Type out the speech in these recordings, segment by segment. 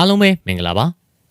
အားလုံးပဲမင်္ဂလာပါ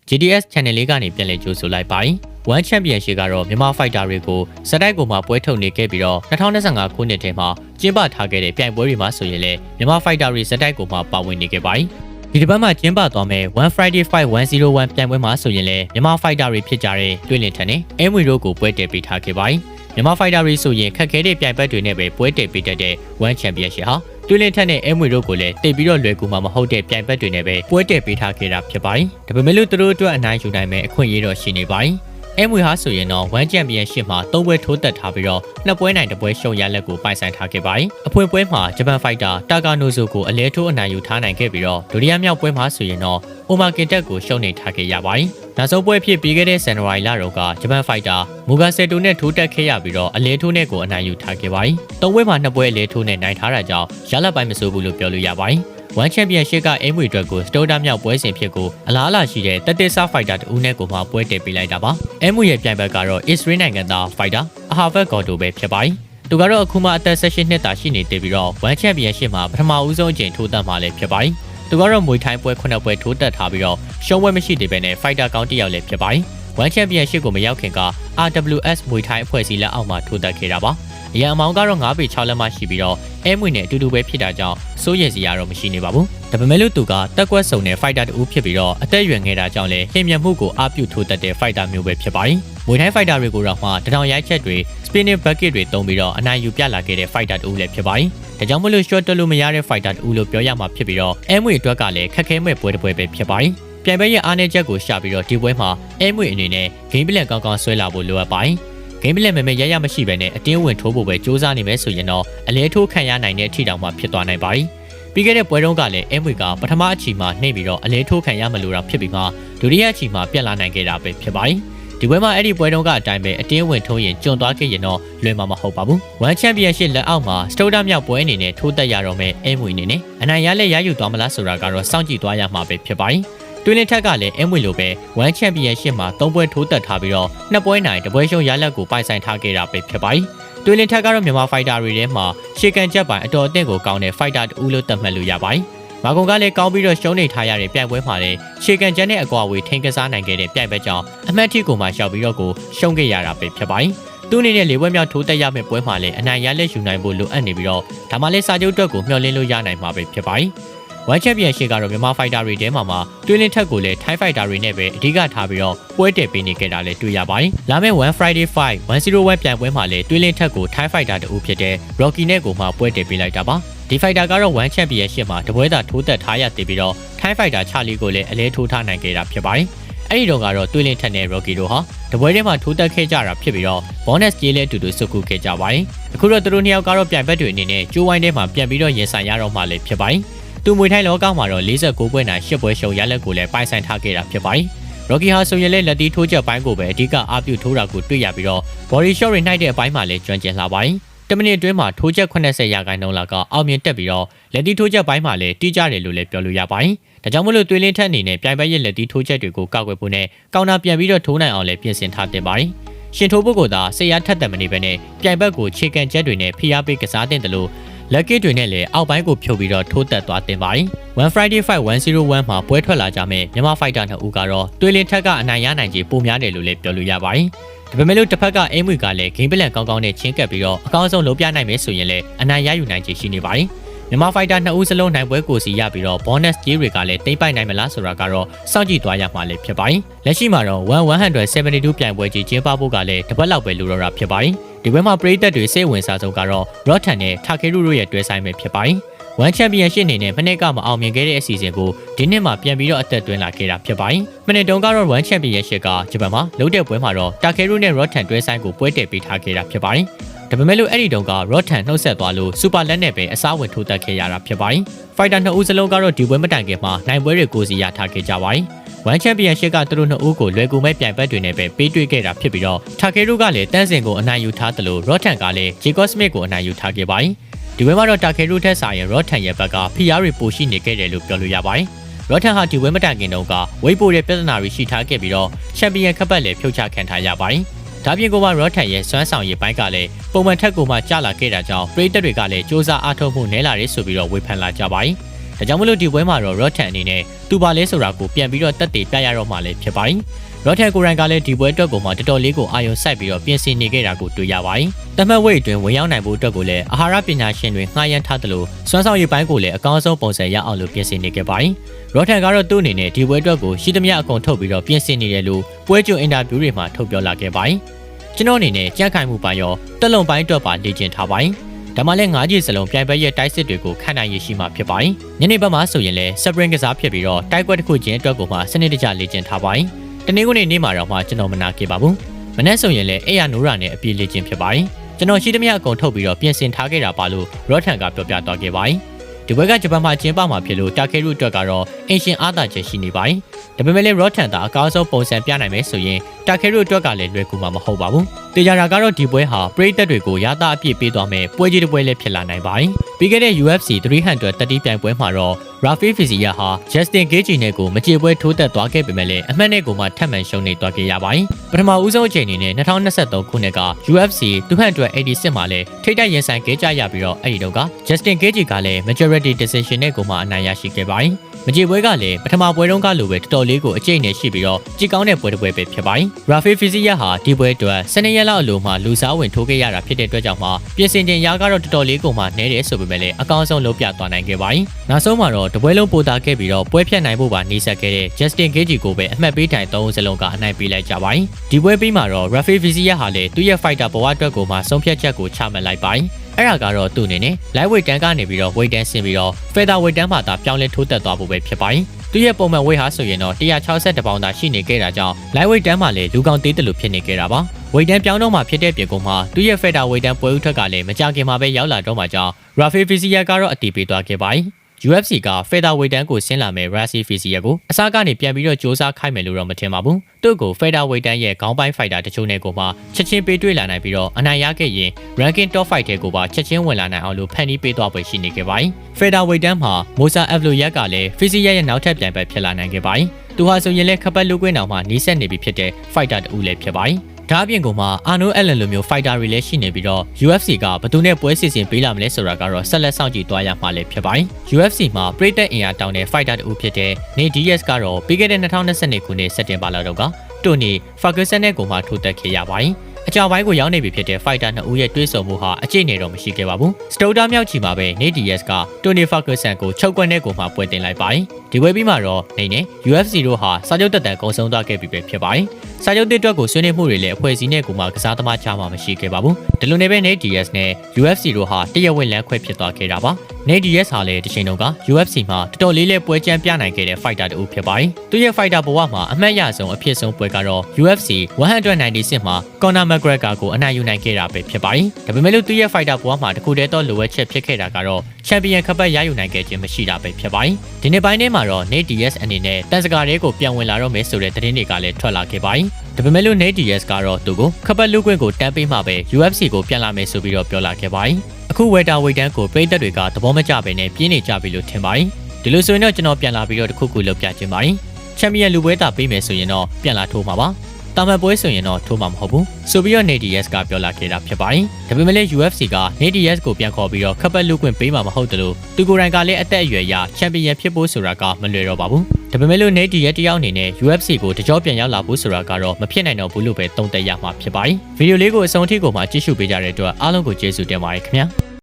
GTS Channel လေးကနေပြန်လည်ကြိုဆိုလိုက်ပါတယ် One Championship ကတော့မြန်မာ fighter တွေကိုစတိုက်ကိုမှပွဲထုတ်နေခဲ့ပြီးတော့2025ခုနှစ်ထဲမှာကျင်းပထားခဲ့တဲ့ပြိုင်ပွဲတွေမှာဆိုရင်လည်းမြန်မာ fighter တွေစတိုက်ကိုမှပါဝင်နေခဲ့ပါတယ်ဒီတစ်ပတ်မှာကျင်းပသွားမယ့် One Friday Fight 101ပြိုင်ပွဲမှာဆိုရင်လည်းမြန်မာ fighter တွေဖြစ်ကြတဲ့တွေ့လင်ထန်နဲ့အဲမွေတို့ကိုပွဲတည်ပေးထားခဲ့ပါတယ်မြန်မာ fighter တွေဆိုရင်ခက်ခဲတဲ့ပြိုင်ပွဲတွေနဲ့ပဲပွဲတည်ပေးတတ်တဲ့ One Championship ဟာ တွင်းလင်းထက်နဲ့အဲမွေတို့ကိုလည်းတိတ်ပြီးတော့လွယ်ကူမှာမဟုတ်တဲ့ပြိုင်ဘက်တွေနဲ့ပဲပွဲတည်ပေးထားခဲ့တာဖြစ်ပါတယ်။ဒါပေမဲ့လို့သူတို့အတွက်အနိုင်ယူနိုင်မဲ့အခွင့်အရေးတော့ရှိနေပါတယ်။ အဲမွေဟာဆိုရင်တော့ဝမ်ချန်ပီယံရှစ်မှာ၃ပွဲထိုးသက်ထားပြီးတော့နှစ်ပွဲနိုင်တစ်ပွဲရှုံးရလက်ကိုပိုင်ဆိုင်ထားခဲ့ပါတယ်။အဖွင့်ပွဲမှာဂျပန်ဖိုက်တာတာကာနိုဇိုကိုအလဲထိုးအနိုင်ယူထားနိုင်ခဲ့ပြီးတော့ဒုတိယမြောက်ပွဲမှာဆိုရင်တော့အိုမာကင်တက်ကိုရှုံးနေထားခဲ့ရပါတယ်။နောက်ဆုံးပွဲဖြစ်ပြီးခဲ့တဲ့ဇန်နဝါရီလတုန်းကဂျပန်ဖိုက်တာမူဂါဆယ်တိုနဲ့ထိုးတက်ခဲ့ရပြီးတော့အလဲထိုးနဲ့ကိုအနိုင်ယူထားခဲ့ပါတယ်။သုံးပွဲမှာနှစ်ပွဲအလဲထိုးနဲ့နိုင်ထားတာကြောင့်ရလက်ပိုင်းမဆိုးဘူးလို့ပြောလို့ရပါတယ်။ One Championship ကအိမ်မွေအတွက်ကိုစတိုဒါမြောက်ပွဲစဉ်ဖြစ်ကိုအလားအလာရှိတဲ့တက်တက်ဆာဖိုက်တာတူနဲ့ကိုမှပွဲတည်ပေးလိုက်တာပါ။အိမ်မွေရဲ့ပြိုင်ဘက်ကတော့ Israel နိုင်ငံသားဖိုက်တာအဟာဗတ်ဂေါ်တိုပဲဖြစ်ပါတယ်။သူကတော့အခုမှအသက်16နှစ်သာရှိနေသေးပြီးတော့ One Championship မှာပထမဦးဆုံးအကြိမ်ထိုးတက်မှလည်းဖြစ်ပါတယ်။သူကတော့မွေထိုင်းပွဲ9ပွဲထိုးတက်ထားပြီးတော့ရှုံးပွဲမရှိသေးဘဲနဲ့ fighter ကောင်းတစ်ယောက်လည်းဖြစ်ပါတယ်။ One Championship ကိုမရောက်ခင်က RWS မွေထိုင်းအဖွဲ့အစည်းလက်အောက်မှာထိုးတက်ခဲ့တာပါ။ အရန်အမောင်းကတော့9ပေ6လက်မှရှိပြီးတော့အဲမွေနဲ့အတူတူပဲဖြစ်တာကြောင့်စိုးရိမ်စရာတော့မရှိနေပါဘူး။ဒါပေမဲ့လို့သူကတက်ကွက်စုံတဲ့ fighter တူဖြစ်ပြီးတော့အသက်အရွယ်ငယ်တာကြောင့်လည်းလျင်မြန်မှုကိုအပြုထိုးတက်တဲ့ fighter မျိုးပဲဖြစ်ပါတယ်။မွေထိုင်း fighter တွေကိုတော့မှတထောင်ရိုက်ချက်တွေ spinning bucket တွေသုံးပြီးတော့အနိုင်ယူပြလာခဲ့တဲ့ fighter တူလည်းဖြစ်ပါတယ်။ဒါကြောင့်မလို့ short တက်လို့မရတဲ့ fighter တူလို့ပြောရမှာဖြစ်ပြီးတော့အဲမွေအတွက်ကလည်းခက်ခဲမဲ့ပွဲတစ်ပွဲပဲဖြစ်ပါတယ်။ပြိုင်ပွဲရဲ့အားနည်းချက်ကိုရှာပြီးတော့ဒီပွဲမှာအဲမွေအနေနဲ့ game plan ကောင်းကောင်းဆွဲလာဖို့လိုအပ်ပါတယ်။ game plan မမဲရရမရှိဘဲနဲ့အတင်းဝင်ထိုးဖို့ပဲစူးစမ်းနေမယ်ဆိုရင်တော့အလဲထိုးခံရနိုင်တဲ့အထိတောင်မှဖြစ်သွားနိုင်ပါတယ်။ပြီးခဲ့တဲ့ပွဲတုန်းကလည်းအဲမွေကပထမအချီမှာနှိပ်ပြီးတော့အလဲထိုးခံရမလို့တာဖြစ်ပြီးမှဒုတိယအချီမှာပြက်လာနိုင်ခဲ့တာပဲဖြစ်ပါတယ်။ဒီပွဲမှာအဲ့ဒီပွဲတုန်းကအတိုင်းပဲအတင်းဝင်ထိုးရင်ကျွံသွားခဲ့ရင်တော့လွယ်မှာမဟုတ်ပါဘူး။ One Championship လက်အောက်မှာစတိုဒါမြောက်ပွဲအနေနဲ့ထိုးသက်ရတော့မယ်အဲမွေအနေနဲ့အနိုင်ရလက်ရယူသွားမလားဆိုတာကတော့စောင့်ကြည့်သွားရမှာပဲဖြစ်ပါတယ်။ တွင်းလင်းထက်ကလည်းအမွေလိုပဲ One Championship မှာ၃ပွဲထိုးတက်ထားပြီးတော့နှစ်ပွဲနိုင်တပွဲရှုံးရလက်ကိုပိုင်ဆိုင်ထားခဲ့တာပဲဖြစ်ပါတယ်။တွင်းလင်းထက်ကတော့မြန်မာ fighter တွေထဲမှာရှေကန်ချက်ပိုင်အတော်အသင့်ကိုကောင်းတဲ့ fighter တူလို့သတ်မှတ်လို့ရပါတယ်။မာကွန်ကလည်းကောင်းပြီးတော့ရှုံးနေထားရတဲ့ပြိုင်ပွဲမှာလည်းရှေကန်ချက်နဲ့အကွာအဝေးထိန်းကစားနိုင်ခဲ့တဲ့ပြိုင်ပွဲကြောင့်အမှတ်ထိကိုမှရှောက်ပြီးတော့ကိုရှုံးခဲ့ရတာပဲဖြစ်ပါတယ်။သူအနေနဲ့လေပွဲမြောက်ထိုးတက်ရမယ့်ပွဲမှာလည်းအနိုင်ရလက်ယူနိုင်ဖို့လိုအပ်နေပြီးတော့ဒါမှလည်းစာချုပ်အတွက်ကိုမျှော်လင့်လို့ရနိုင်မှာပဲဖြစ်ပါတယ်။ One Championship ကတော့မြန်မာ fighter တွေထဲမှာမှတွင်းလင်းထက်ကိုလည်း Thai fighter တွေနဲ့ပဲအဓိကထားပြီးတော့ပွဲတည်ပေးနေကြတာလည်းတွေ့ရပါတယ်။လာမယ့် One Friday Fight 101ပြိုင်ပွဲမှာလည်းတွင်းလင်းထက်ကို Thai fighter တူဖြစ်တဲ့ Rocky နဲ့ကိုမှပွဲတည်ပေးလိုက်တာပါ။ဒီ fighter ကတော့ One Championship မှာတပွဲသာထိုးသက်ထားရသေးပြီးတော့ Thai fighter Charlie ကိုလည်းအလဲထိုးထားနိုင်ခဲ့တာဖြစ်ပါတယ်။အဲ့ဒီတော့ကတော့တွင်းလင်းထက်နဲ့ Rocky တို့ဟာတပွဲထဲမှာထိုးတက်ခဲ့ကြတာဖြစ်ပြီးတော့ bonus ကြေးလည်းအတူတူစုခုခဲ့ကြပါတယ်။အခုတော့သူတို့နှစ်ယောက်ကတော့ပြိုင်ဘက်တွေအနေနဲ့ကျိုးဝိုင်းထဲမှာပြန်ပြီးတော့ရင်ဆိုင်ရတော့မှလည်းဖြစ်ပါတယ်။ သူမွေထိုင်းလောကမှာတော့49ပွဲနိုင်10ပွဲရှုံရလက်ကိုလည်းပိုင်ဆိုင်ထားခဲ့တာဖြစ်ပါတယ်။ Rocky ဟာဆိုရင်လည်းလက်တီးထိုးချက်ပိုင်းကိုပဲအဓိကအားပြုထိုးတာကိုတွေ့ရပြီးတော့ body shot တွေနှိုက်တဲ့အပိုင်းမှာလည်းကျွမ်းကျင်လာပါတယ်။တမိနစ်အတွင်းမှာထိုးချက်80ရာခိုင်နှုန်းလောက်ကအောင်မြင်တက်ပြီးတော့လက်တီးထိုးချက်ပိုင်းမှာလည်းတိကျတယ်လို့လည်းပြောလို့ရပါတယ်။ဒါကြောင့်မလို့သွေးလင်းထက်အနေနဲ့ပြိုင်ပွဲရဲ့လက်တီးထိုးချက်တွေကိုကောက်ွယ်ဖို့နဲ့ကောင်တာပြန်ပြီးတော့ထိုးနိုင်အောင်လည်းပြင်ဆင်ထားတင်ပါတယ်။ရှင်ထိုးဖို့ကသာဆေးရထက်တယ်မနေပဲနဲ့ပြိုင်ဘက်ကိုခြေကန်ချက်တွေနဲ့ဖိအားပေးကစားတင်တယ်လို့ လက်ကစ်တွေနဲ့လည်းအောက်ပိုင်းကိုဖြုတ်ပြီးတော့ထိုးတက်သွားတင်ပါတယ်။ One Friday Fight 101မှာပွဲထွက်လာကြမယ့်မြန်မာ fighter နှစ်ဦးကတော့တွေးလင်းထက်ကအနိုင်ရနိုင်ခြေပိုများတယ်လို့လည်းပြောလို့ရပါတယ်။ဒါပေမဲ့လို့တစ်ဖက်ကအိမ်မွေကလည်းဂိမ်းပလန်ကောင်းကောင်းနဲ့ချင်းကပ်ပြီးတော့အကောင်းဆုံးလုပ်ပြနိုင်မယ်ဆိုရင်လည်းအနိုင်ရယူနိုင်ခြေရှိနေပါတယ်။ မြန်မာ fighter နှစ်ဦးစလုံးနိုင်ပွဲကိုစီရပြီးတော့ bonus ကြီးတွေကလည်းတိမ့်ပိုက်နိုင်မလားဆိုတာကတော့စောင့်ကြည့်သွားရမှာလည်းဖြစ်ပါတယ်။လက်ရှိမှာတော့1172ပြိုင်ပွဲကြီးကျင်းပဖို့ကလည်းတစ်ပတ်လောက်ပဲလိုတော့တာဖြစ်ပါတယ်။ဒီပွဲမှာပရိသတ်တွေစိတ်ဝင်စားဆုံးကတော့ Rotten နဲ့ Takeru တို့ရဲ့တွဲဆိုင်ပဲဖြစ်ပါတယ်။ One Championship အနေနဲ့မနေ့ကမအောင်မြင်ခဲ့တဲ့အစီအစဉ်ကိုဒီနှစ်မှာပြန်ပြီးတော့အသက်သွင်းလာခဲ့တာဖြစ်ပါတယ်။မနေ့တုန်းကတော့ One Championship ကဂျပန်မှာလုပ်တဲ့ပွဲမှာတော့ Takeru နဲ့ Rotten တွဲဆိုင်ကိုပွဲတည်ပေးထားခဲ့တာဖြစ်ပါတယ်။ ဒါပေမဲ့လို့အဲ့ဒီတုန်းက Rotten နှုတ်ဆက်သွားလို့ Super လက်နဲ့ပဲအစားဝင်ထိုးတက်ခဲ့ရတာဖြစ်ပါတယ်။ Fighter နှစ်ဦးစလုံးကတော့ဒီပွဲမတိုင်ခင်မှာနိုင်ပွဲတွေကိုစီရထားခဲ့ကြပါတယ်။ One Championship ကသူတို့နှစ်ဦးကိုလွယ်ကူမဲ့ပြိုင်ဘက်တွေနဲ့ပဲပေးတွေ့ခဲ့တာဖြစ်ပြီးတော့ Takeru ကလည်းတန်းစင်ကိုအနိုင်ယူထားသလို Rotten ကလည်း Jacob Smith ကိုအနိုင်ယူထားခဲ့ပါတယ်။ဒီပွဲမှာတော့ Takeru ထက်စာရင် Rotten ရဲ့ဘက်ကဖိအားတွေပိုရှိနေခဲ့တယ်လို့ပြောလို့ရပါတယ်။ Rotten ဟာဒီပွဲမတိုင်ခင်တုန်းကဝိတ်ပိုတဲ့ပြဿနာတွေရှိထားခဲ့ပြီးတော့ Champion ခပ်ပတ်လည်းဖြုတ်ချခံထားရပါတယ်။ ဒါပြင်ကိုမှ Rotten ရဲ့စွမ်းဆောင်ရည်ပိုင်းကလည်းပုံမှန်ထက်ကိုမှကျလာခဲ့တာကြောင့်ပရိသတ်တွေကလည်းစ조사အားထုတ်မှုနည်းလာတယ်ဆိုပြီးတော့ဝေဖန်လာကြပါတယ်။ဒါကြောင့်မလို့ဒီပွဲမှာတော့ Rotten အနေနဲ့သူပါလဲဆိုတာကိုပြန်ပြီးတော့တက်တည်ပြရတော့မှလည်းဖြစ်ပါတယ်။ Rotten ကိုရိုင်းကလည်းဒီပွဲအတွက်ကိုမှတော်တော်လေးကိုအာရုံစိုက်ပြီးတော့ပြင်ဆင်နေခဲ့တာကိုတွေ့ရပါတယ်။တမတ်ဝိတ်အတွင်းဝင်ရောက်နိုင်ဖို့အတွက်ကိုလည်းအာဟာရပညာရှင်တွေငှားရမ်းထားသလိုစွမ်းဆောင်ရည်ပိုင်းကိုလည်းအကောင်းဆုံးပုံစံရအောင်လို့ပြင်ဆင်နေခဲ့ပါတယ်။ Rotten ကတော့သူ့အနေနဲ့ဒီပွဲအတွက်ကိုရှိသမျှအကုန်ထုတ်ပြီးတော့ပြင်ဆင်နေတယ်လို့ပွဲကြိုအင်တာဗျူးတွေမှာထုတ်ပြောလာခဲ့ပါတယ်။ကျွန်တော်အနေနဲ့ကြက်ခိုင်မှုပိုင်းရောတက်လုံပိုင်းအတွက်ပါလေ့ကျင့်ထားပါတယ်။ဒါမှလည်း၅ကြီးစလုံးပြိုင်ပွဲရဲ့တိုက်စစ်တွေကိုခံနိုင်ရရှိမှာဖြစ်ပါတယ်။ညနေဘက်မှာဆိုရင်လည်း Spring ကစားဖြစ်ပြီးတော့တိုက်ပွဲတစ်ခုချင်းအတွက်ကိုမှစနစ်တကျလေ့ကျင့်ထားပါတယ်။ တနင်္ဂနွေနေ့မှာတော့မှကျွန်တော်မနာခဲ့ပါဘူး။မနေ့ဆိုရင်လည်းအဲ့ရနိုးရာနဲ့အပြေလေ့ကျင့်ဖြစ်ပါတယ်။ကျွန်တော်ရှိသမျှအကုန်ထုတ်ပြီးတော့ပြင်ဆင်ထားခဲ့တာပါလို့ Rotten ကပြောပြသွားခဲ့ပါတယ်။ဒီဘက်ကဂျပန်မှာကျင်းပမှာဖြစ်လို့တာကေရုအတွက်ကတော့အင်ရှင်အားသာချက်ရှိနေပါတယ်။ဒါပေမဲ့လည်း Rotten သာအကောင်းဆုံးပုံစံပြနိုင်မယ်ဆိုရင်တာကေရုအတွက်ကလည်းလွယ်ကူမှာမဟုတ်ပါဘူး။တေချာတာကတော့ဒီပွဲဟာပရိသတ်တွေကိုရတာအပြည့်ပေးသွားမယ်ပွဲကြီးတစ်ပွဲလည်းဖြစ်လာနိုင်ပါတယ်။ ပြီးခဲ့တဲ့ UFC 330ပြိုင်ပွဲမှာတော့ Rafi Fizia ဟာ Justin Gaethje နဲ့ကိုမကြေပွဲထိုးသက်သွားခဲ့ပေမဲ့လည်းအမှတ်နဲ့ကိုမှထပ်မံရှုံးနေသွားခဲ့ရပါတယ်။ပထမဦးဆုံးအချိန်အနေနဲ့2023ခုနှစ်က UFC 286မှာလည်းထိတိုက်ရင်ဆိုင်ခဲ့ကြရပြီးတော့အဲ့ဒီတော့က Justin Gaethje ကလည်း majority decision နဲ့ကိုမှအနိုင်ရရှိခဲ့ပါတယ်။ မကြေပွဲကလည်းပထမပွဲတုန်းကလိုပဲတော်တော်လေးကိုအကျိတ်နဲ့ရှိပြီးတော့ကြည်ကောင်းတဲ့ပွဲတစ်ပွဲပဲဖြစ်ပါတယ်။ Rafi Fizia ဟာဒီပွဲအတွက်စနေရက်လောက်အလိုမှလူစားဝင်ထိုးခဲ့ရတာဖြစ်တဲ့အတွက်ကြောင့်မှပြင်ဆင်ခြင်းရာကတော့တော်တော်လေးကိုမှနဲတယ်ဆိုပေမဲ့လည်းအကောင်းဆုံးလုပ်ပြသွားနိုင်ခဲ့ပါတယ်။နောက်ဆုံးမှာတော့တပွဲလုံးပိုတာခဲ့ပြီးတော့ပွဲဖြတ်နိုင်ဖို့ပါနှီးဆက်ခဲ့တဲ့ Justin Gaethje ကိုပဲအမှတ်ပေးတိုင်၃ဦးစလုံးကအနိုင်ပေးလိုက်ကြပါတယ်။ဒီပွဲပြီးမှာတော့ Rafi Fizia ဟာလည်းသူ့ရဲ့ fighter ဘဝအတွက်ကိုမှဆုံးဖြတ်ချက်ကိုချမှတ်လိုက်ပါတယ်။ အဲ့ဒါကတော့သူ့အနေနဲ့ light weight တန်းကနေပြီးတော့ weight တန်းဆင်းပြီးတော့ feather weight တန်းမှာသာပြောင်းလဲထိုးတက်သွားဖို့ပဲဖြစ်ပါတယ်။သူရဲ့ပုံမှန် weight ဟာဆိုရင်တော့162ပေါင်သာရှိနေခဲ့တာကြောင့် light weight တန်းမှာလည်းလူကောင်သေးတယ်လို့ဖြစ်နေခဲ့တာပါ။ weight တန်းပြောင်းတော့မှဖြစ်တဲ့ပြင်ကုန်မှာသူရဲ့ feather weight တန်းပွဲဥထွက်ကလည်းမကြခင်မှာပဲရောက်လာတော့မှကြောင့် Rafi Fizia ကတော့အတီးပေးသွားခဲ့ပါတယ်။ UFC က featherweight တန်းကိုဆင်းလာမဲ့ Rasi Fizia ကိုအစားကနေပြန်ပြီးတော့စ조사ခိုင်းမယ်လို့တော့မထင်ပါဘူး။သူ့ကို featherweight တန်းရဲ့ခေါင်းပိုင်း fighter တချို့နဲ့ကိုမှချက်ချင်းပေးတွေ့လာနိုင်ပြီးတော့အနိုင်ရခဲ့ရင် ranking top fight တဲ့ကိုပါချက်ချင်းဝင်လာနိုင်အောင်လို့ဖန်တီးပေးသွားပွဲရှိနေခဲ့ပါတယ်။ featherweight တန်းမှာ Mosa Evloyak ကလည်း Fizia ရဲ့နောက်ထပ်ပြိုင်ပွဲဖြစ်လာနိုင်ခဲ့ပါတယ်။သူဟာဆိုရင်လည်းခပတ်လူကွင်းတော်မှာနီးစပ်နေပြီဖြစ်တဲ့ fighter တူလည်းဖြစ်ပါတယ်။ ဒါအပြင်ကမှအာနိုအက်လန်လိုမျိုး fighter တွေလည်းရှိနေပြီးတော့ UFC ကဘယ်သူနဲ့ပွဲစီစဉ်ပေးလာမလဲဆိုတာကတော့ဆက်လက်စောင့်ကြည့်သွားရမှာလည်းဖြစ်ပါတယ်။ UFC မှာပရိသတ်အင်အားတောင်းတဲ့ fighter တူဖြစ်တဲ့ Nate Diaz ကတော့ပြီးခဲ့တဲ့2022ခုနှစ်စက်တင်ဘာလတော့ကတိုနီ Ferguson နဲ့ကိုမှထိုးတက်ခဲ့ရပါတယ်။ အကြပိုင်းကိုရောက်နေပြီဖြစ်တဲ့ fighter နှစ်ဦးရဲ့တွဲဆုံမှုဟာအကျိတ်နေတော့မရှိခဲ့ပါဘူး။ Stoda မြောက်ချီမှာပဲ Nate Diaz က Tony Ferguson ကိုချုပ်ကွက်နဲ့ကိုမှပွဲတင်လိုက်ပါတယ်။ဒီပွဲပြီးမှတော့နေနဲ့ UFC တို့ဟာစာချုပ်တက်တန်ကုံဆုံးသွားခဲ့ပြီပဲဖြစ်ပါတယ်။စာချုပ်တစ်အတွက်ကိုဆွေးနွေးမှုတွေလည်းအဖွဲ့အစည်းနဲ့ကိုမှကစားသမားချမှမရှိခဲ့ပါဘူး။ဒီလိုနဲ့ပဲ Nate Diaz နဲ့ UFC တို့ဟာတရဝက်လမ်းခွဲဖြစ်သွားခဲ့တာပါ။ Nate Diaz ဟာလည်းတစ်ချိန်လုံးက UFC မှာတော်တော်လေးလေးပွဲချမ်းပြနိုင်ခဲ့တဲ့ fighter တူဖြစ်ပါတယ်။သူရဲ့ fighter ဘဝမှာအမှတ်ရဆုံးအဖြစ်ဆုံးပွဲကတော့ UFC 196မှာ Conor McGregor ကိုအနိုင်ယူနိုင်ခဲ့တာပဲဖြစ်ပါတယ်။ဒါပေမဲ့လို့သူရဲ့ fighter ဘဝမှာတခုတည်းသောလိုအပ်ချက်ဖြစ်ခဲ့တာကတော့ champion ခပတ်ရယူနိုင်ခဲ့ခြင်းမရှိတာပဲဖြစ်ပါတယ်။ဒီနေ့ပိုင်းထဲမှာတော့ Nate Diaz အနေနဲ့တန်စကားတွေကိုပြန်ဝင်လာတော့မယ်ဆိုတဲ့သတင်းတွေကလည်းထွက်လာခဲ့ပါတယ်။ဒါပေမဲ့လို့ Nate Diaz ကတော့သူကိုခပတ်လူကွင်းကိုတန်းပေးမှပဲ UFC ကိုပြန်လာမယ်ဆိုပြီးတော့ပြောလာခဲ့ပါတယ်။ အခုဝေတာဝေတန်းကိုပြည်သက်တွေကသဘောမကျဘဲနဲ့ပြင်းနေကြပြီလို့ထင်ပါတယ်။ဒီလိုဆိုရင်တော့ကျွန်တော်ပြန်လာပြီးတော့တခုခုလုပ်ပြခြင်းပါတယ်။ champion လူပွဲတာပေးမယ်ဆိုရင်တော့ပြန်လာထိုးမှာပါ။တာမန်ပွဲဆိုရင်တော့ထိုးမှာမဟုတ်ဘူးဆိုပြီးတော့ Nadias ကပြောလာခဲ့တာဖြစ်ပါတယ်ဒါပေမဲ့လည်း UFC က Nadias ကိုပြန်ခေါ်ပြီးတော့ခပ်ပတ်လူခွင့်ပေးမှာမဟုတ်တယ်လို့သူကိုယ်တိုင်ကလည်းအသက်အရွယ်ရချန်ပီယံဖြစ်ဖို့ဆိုတာကမလွယ်တော့ပါဘူးဒါပေမဲ့လို့ Nadias တယောက်အနေနဲ့ UFC ကိုတကြောပြန်ရောက်လာဖို့ဆိုတာကတော့မဖြစ်နိုင်တော့ဘူးလို့ပဲသုံးသပ်ရမှာဖြစ်ပါတယ်ဗီဒီယိုလေးကိုအဆုံးအထိကိုမှကြည့်ရှုပေးကြတဲ့အတွက်အားလုံးကိုကျေးဇူးတင်ပါတယ်ခင်ဗျာ